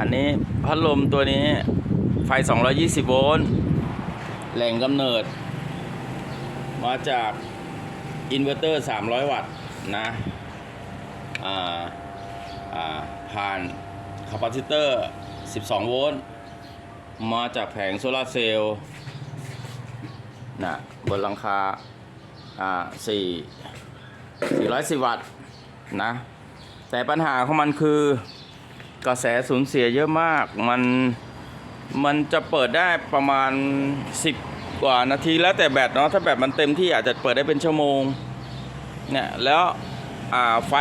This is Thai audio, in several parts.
อันนี้พัดลมตัวนี้ไฟ 220 โวลต์ แหล่งกำเนิด มาจากอินเวอร์เตอร์ 300 วัตต์นะผ่านคาปาซิเตอร์ 12 โวลต์ มาจากแผงโซลาเซลล์นะบนหลังคาอ่า4 410วัตต์นะ แต่ปัญหาของมันคือ กระแสสูญเสียเยอะมาก มันมันจะเปิดได้ประมาณ 10 กว่านาทีแล้วแต่แบตเนาะถ้าแบตมันเต็มที่อาจจะเปิดได้เป็นชั่วโมงเนี่ยแล้วไฟ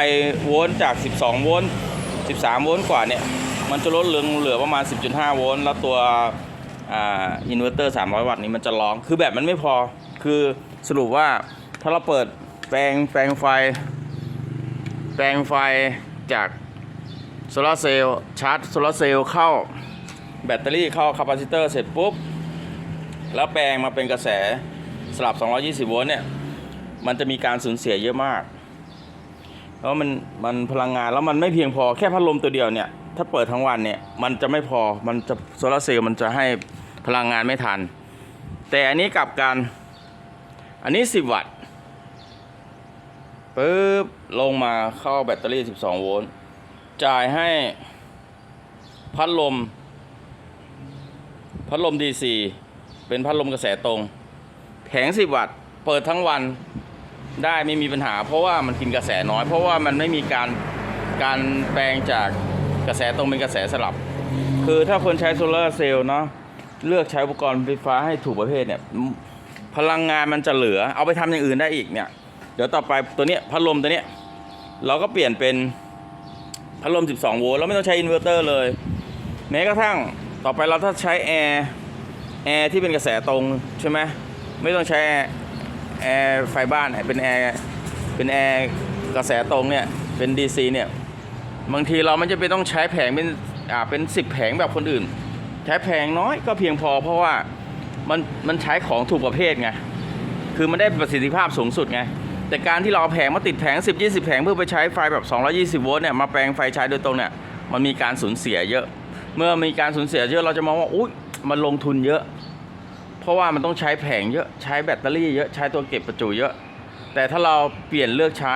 โวลต์จาก 12 โวลต์ 13 โวลต์กว่าเนี่ย มันจะลดเหลือเหลือประมาณ 10.5 โวลต์แล้วตัวอินเวอร์เตอร์ 300 วัตต์นี้มันจะร้อง คือแบตมันไม่พอ คือสรุปว่าถ้าเราเปิดแปลงแปลงไฟ แปลงไฟจาก โซลาร์เซลล์ชาร์จโซลาร์เซลล์เข้าแบตเตอรี่เข้าคาปาซิเตอร์เสร็จปุ๊บ แล้วแปลงมาเป็นกระแสสลับ 220 โวลต์เนี่ย มันจะมีการสูญเสียเยอะมาก เพราะมันมันพลังงานแล้วมันไม่เพียงพอแค่พัดลมตัวเดียวเนี่ย ถ้าเปิดทั้งวันเนี่ย มันจะไม่พอมันจะโซลาร์เซลล์มันจะให้พลังงานไม่ทัน แต่อันนี้กลับกัน อันนี้ 10 วัตต์ปึ๊บลงมาเข้าแบตเตอรี่ 12 โวลต์ จ่ายให้พัดลม พัดลม DC เป็นพัดลมกระแสตรง แผง10วัตต์ เปิดทั้งวันได้ไม่มีปัญหา เพราะว่ามันกินกระแสน้อย เพราะว่ามันไม่มีการการแปลงจากกระแสตรงเป็นกระแสสลับ คือถ้าคนใช้โซลาร์เซลล์เนาะเลือกใช้อุปกรณ์ไฟฟ้าให้ถูกประเภทเนี่ยพลังงานมันจะเหลือเอาไปทำอย่างอื่นได้อีกเนี่ย เดี๋ยวต่อไปตัวเนี้ยพัดลมตัวเนี้ยเราก็เปลี่ยนเป็น พัดลม 12 โวลต์แล้วไม่ต้องใช้อินเวอร์เตอร์เลย แม้กระทั่งต่อไปเราถ้าใช้แอร์แอร์ที่เป็นกระแสตรงใช่ไหมไม่ต้องใช้แอร์ไฟบ้านเป็นแอร์เป็นแอร์กระแสตรงเนี่ยเป็น DC เนี่ยบางทีเราไม่จะเป็นต้องใช้แผงเป็นอ่าเป็น 10 แผงแบบคนอื่น ใช้แผงน้อยก็เพียงพอเพราะว่ามันมันใช้ของถูกประเภทไงคือมันได้ประสิทธิภาพสูงสุดไง แต่การที่เราแผงมาติดแผง 10 20 แผงเพื่อไปใช้ไฟแบบ 220 โวลต์เนี่ยมาแปลงไฟใช้โดยตรงเนี่ยมันมีการสูญเสียเยอะ เมื่อมีการสูญเสียเยอะเราจะมองว่าอุ๊ยมันลงทุนเยอะ เพราะว่ามันต้องใช้แผงเยอะใช้แบตเตอรี่เยอะใช้ตัวเก็บประจุเยอะ แต่ถ้าเราเปลี่ยนเลือกใช้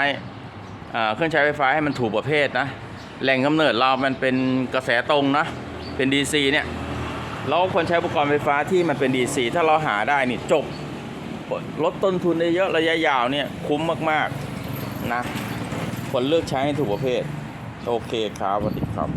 เครื่องใช้ไฟฟ้าให้มันถูกประเภทนะแหล่งกำเนิดเรามันเป็นกระแสตรงนะเป็น DC เนี่ยเราควรใช้อุปกรณ์ไฟฟ้าที่มันเป็น DC ถ้าเราหาได้นี่จบ ลดต้นทุนได้เยอะระยะยาวเนี่ยคุ้มมาก ๆ นะควรเลือกใช้ให้ถูกประเภท โอเคครับสวัสดีครับ